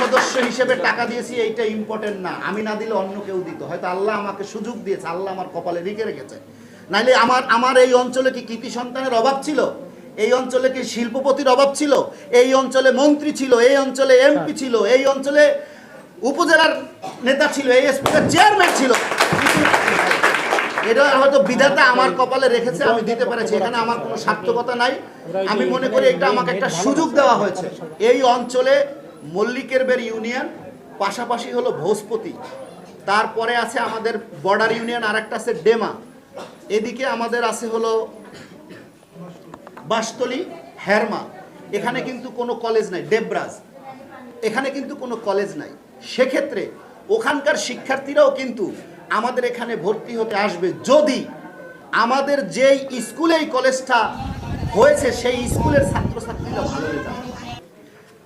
সদস্য হিসেবে টাকা দিয়েছি এইটা ইম্পর্টেন্ট না। আমি না দিলে অন্য কেউ দিত। হয়তো আল্লাহ আমাকে সুযোগ দিয়েছে আল্লাহ আমার কপালে লিখে রেখেছে। নাইলে আমার আমার এই অঞ্চলে কি কৃতি সন্তানের অভাব ছিল? এই অঞ্চলে কি শিল্পপতির অভাব ছিল? এই অঞ্চলে মন্ত্রী ছিল এই অঞ্চলে এমপি ছিল এই অঞ্চলে উপজেলার নেতা ছিল এই এসপির চেয়ারম্যান ছিল। এটা হয়তো বিধাতা আমার কপালে রেখেছে আমি দিতে পেরেছি। এখানে আমার কোনো সার্থকতা নাই। আমি মনে করি এটা আমাকে একটা সুযোগ দেওয়া হয়েছে। এই অঞ্চলে মল্লিকের বের ইউনিয়ন, পাশাপাশি হলো ভোজপতি। তারপরে আছে আমাদের বর্ডার ইউনিয়ন আর একটা আছে ডেমা। এদিকে আমাদের আছে হলো বাসতলি, হেরমা। এখানে কিন্তু কোনো কলেজ নাই, দেবরাজ। এখানে কিন্তু কোনো কলেজ নাই। সেক্ষেত্রে ওখানকার শিক্ষার্থীরাও কিন্তু আমাদের এখানে ভর্তি হতে আসবে যদি আমাদের যেই স্কুলে এই কলেজটা হয়েছে, সেই স্কুলের ছাত্রছাত্রীরা ভালো রেজাল্ট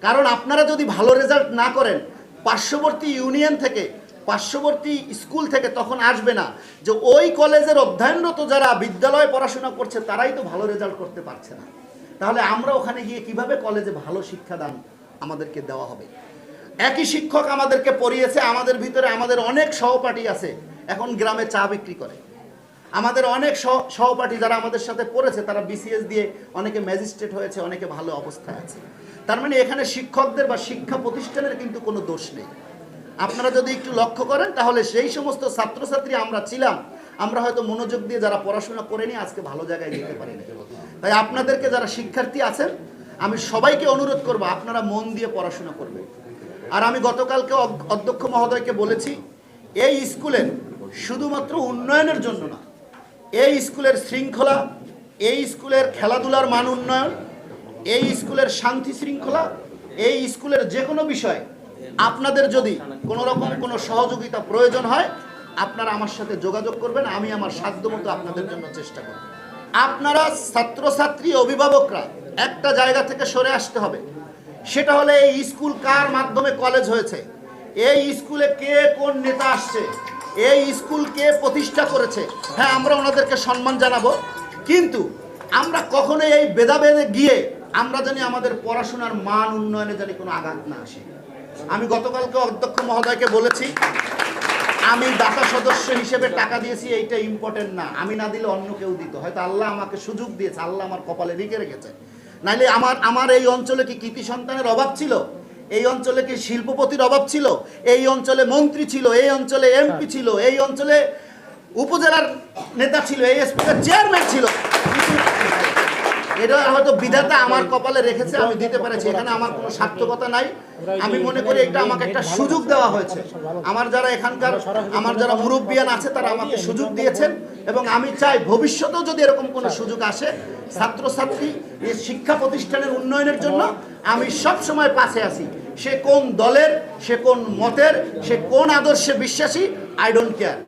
কারণ আপনারা যদি ভালো রেজাল্ট না করেন, পার্শ্ববর্তী ইউনিয়ন থেকে, পার্শ্ববর্তী স্কুল থেকে তখন আসবে না। যে ওই কলেজের অধ্যয়নরত যারা বিদ্যালয়ে পড়াশোনা করছে, তারাই তো ভালো রেজাল্ট করতে পারছে না। তাহলে আমরা ওখানে গিয়ে কীভাবে কলেজে ভালো শিক্ষাদান আমাদেরকে দেওয়া হবে? একই শিক্ষক আমাদেরকে পড়িয়েছে, আমাদের ভিতরে আমাদের অনেক সহপাঠী আছে, এখন গ্রামে চা বিক্রি করে। আমাদের অনেক সহ- সহপাঠী যারা আমাদের সাথে পড়েছে, তারা বিসিএস দিয়ে অনেকে ম্যাজিস্ট্রেট হয়েছে, অনেকে ভালো অবস্থায় আছে। তার মানে এখানে শিক্ষকদের বা শিক্ষা প্রতিষ্ঠানের কিন্তু কোনো দোষ নেই। আপনারা যদি একটু লক্ষ্য করেন, তাহলে সেই সমস্ত ছাত্রছাত্রী আমরা ছিলাম, আমরা হয়তো মনোযোগ দিয়ে যারা পড়াশোনা করেনি, আজকে ভালো জায়গায় যেতে পারি না তাই আপনাদেরকে যারা শিক্ষার্থী আছেন, আমি সবাইকে অনুরোধ করব, আপনারা মন দিয়ে পড়াশোনা করবেন। আর আমি গতকালকে অধ্যক্ষ মহোদয়কে বলেছি, এই স্কুলের শুধুমাত্র উন্নয়নের জন্য না এই স্কুলের শৃঙ্খলা এই স্কুলের খেলাধুলার মান উন্নয়ন এই স্কুলের শান্তি শৃঙ্খলা এই স্কুলের যে কোনো বিষয়, আপনাদের যদি কোনো রকম কোনো সহযোগিতা প্রয়োজন হয়, আপনারা আমার সাথে যোগাযোগ করবেন, আমি আমার সাধ্যমতো আপনাদের জন্য চেষ্টা করব। আপনারা ছাত্রছাত্রী, অভিভাবকরা, একটা জায়গা থেকে সরে আসতে হবে। সেটা হলে এই স্কুল কার মাধ্যমে কলেজ হয়েছে? এই স্কুলে কে কোন নেতা আসছে? এই স্কুল কে প্রতিষ্ঠা করেছে? হ্যাঁ আমরা ওনাদেরকে সম্মান জানাব। কিন্তু আমরা কখনো এই ভেদাভেদে গিয়ে আমরা জানি আমাদের পড়াশোনার মান উন্নয়নে জানি কোনো আঘাত না আসে। আমি গতকালকে অধ্যক্ষ মহোদয়কে বলেছি, আমি দাতা সদস্য হিসেবে টাকা দিয়েছি, এইটা ইম্পর্টেন্ট না। আমি না দিলে অন্য কেউ দিত। হয়তো আল্লাহ আমাকে সুযোগ দিয়েছে, আল্লাহ আমার কপালে লিখে রেখেছে। নাইলে আমার আমার এই অঞ্চলে কি কৃতি সন্তানের অভাব ছিল? এই অঞ্চলে কি শিল্পপতির অভাব ছিল? এই অঞ্চলে মন্ত্রী ছিল, এই অঞ্চলে এমপি ছিল, এই অঞ্চলে উপজেলার নেতা ছিল, এই এসপির চেয়ারম্যান ছিল। এটা হয়তো বিধাতা আমার কপালে রেখেছে, আমি দিতে পেরেছি। এখানে আমার কোনো সার্থকতা নাই। আমি মনে করি এটা আমাকে একটা সুযোগ দেওয়া হয়েছে। আমার যারা এখানকার, আমার যারা মুরব্বিয়ান আছে, তারা আমাকে সুযোগ দিয়েছেন এবং আমি চাই ভবিষ্যতেও যদি এরকম কোনো সুযোগ আসে, ছাত্রছাত্রী এই শিক্ষা প্রতিষ্ঠানের উন্নয়নের জন্য আমি সব সময় পাশে আছি। সে কোন দলের, সে কোন মতের, সে কোন আদর্শে বিশ্বাসী আই ডোন্ট কেয়ার